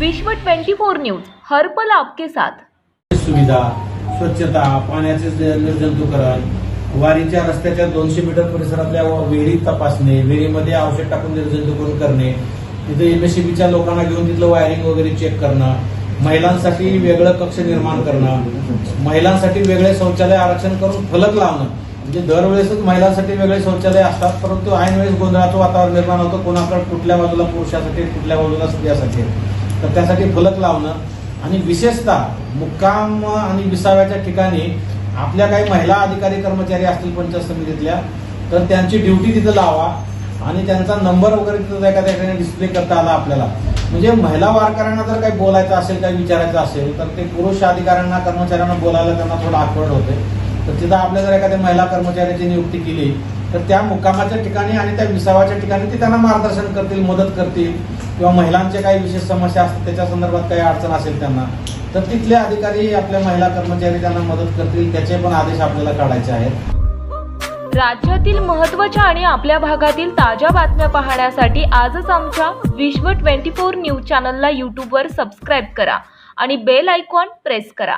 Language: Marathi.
विश्व 24 न्यूज हर्पल आपके साथ. सुविधा स्वच्छता पाण्याचे निर्जंतुकरण वारीच्या रस्त्याच्या दोनशे मीटर परिसरातल्या विहिरी तपासणे विहिरीमध्ये औषध टाकून निर्जंतुकरण करणे तिथे एमएससीबीच्या लोकांना घेऊन तिथलं वायरिंग वगैरे चेक करणं महिलांसाठी वेगळं कक्ष निर्माण करणं महिलांसाठी वेगळे शौचालय आरक्षण करून फलक लावणं. म्हणजे दरवेळेसच महिलांसाठी वेगळे शौचालय असतात परंतु ऐन वेळेस गोंधळाचं वातावरण निर्माण होतं कोणाकडे कुठल्या बाजूला पुरुषासाठी कुठल्या बाजूला स्त्रियासाठी. तर त्यासाठी फलक लावणं आणि विशेषतः मुक्काम आणि विसाव्याच्या ठिकाणी आपल्या काही महिला अधिकारी कर्मचारी असतील पंचायत समितीतल्या तर त्यांची ड्युटी तिथं लावा आणि त्यांचा नंबर वगैरे तिथं एखाद्या ठिकाणी डिस्प्ले करता आला आपल्याला. म्हणजे महिला वारकऱ्यांना जर काही बोलायचं असेल काही विचारायचं असेल तर ते पुरुष अधिकाऱ्यांना कर्मचाऱ्यांना बोलायला त्यांना थोडं आकवड होते. तर तिथं आपल्या जर एखाद्या महिला कर्मचाऱ्याची नियुक्ती केली तर त्या मुक्कामाच्या ठिकाणी आणि त्या विसावाच्या ठिकाणी ते त्यांना मार्गदर्शन करतील मदत करतील. किंवा महिलांच्या काही विशेष समस्या असतात त्याच्या संदर्भात काही अडचण असेल त्यांना तर तिथले अधिकारी आपल्या महिला कर्मचारी त्यांना मदत करतील त्याचे पण आदेश आपल्याला काढायचे आहेत. राज्यातील महत्त्वाच्या आणि आपल्या भागातील ताज्या बातम्या पाहण्यासाठी आजच आमच्या विश्व 24 न्यूज चॅनलला यूट्यूबवर सबस्क्राईब करा आणि बेल आयकॉन प्रेस करा.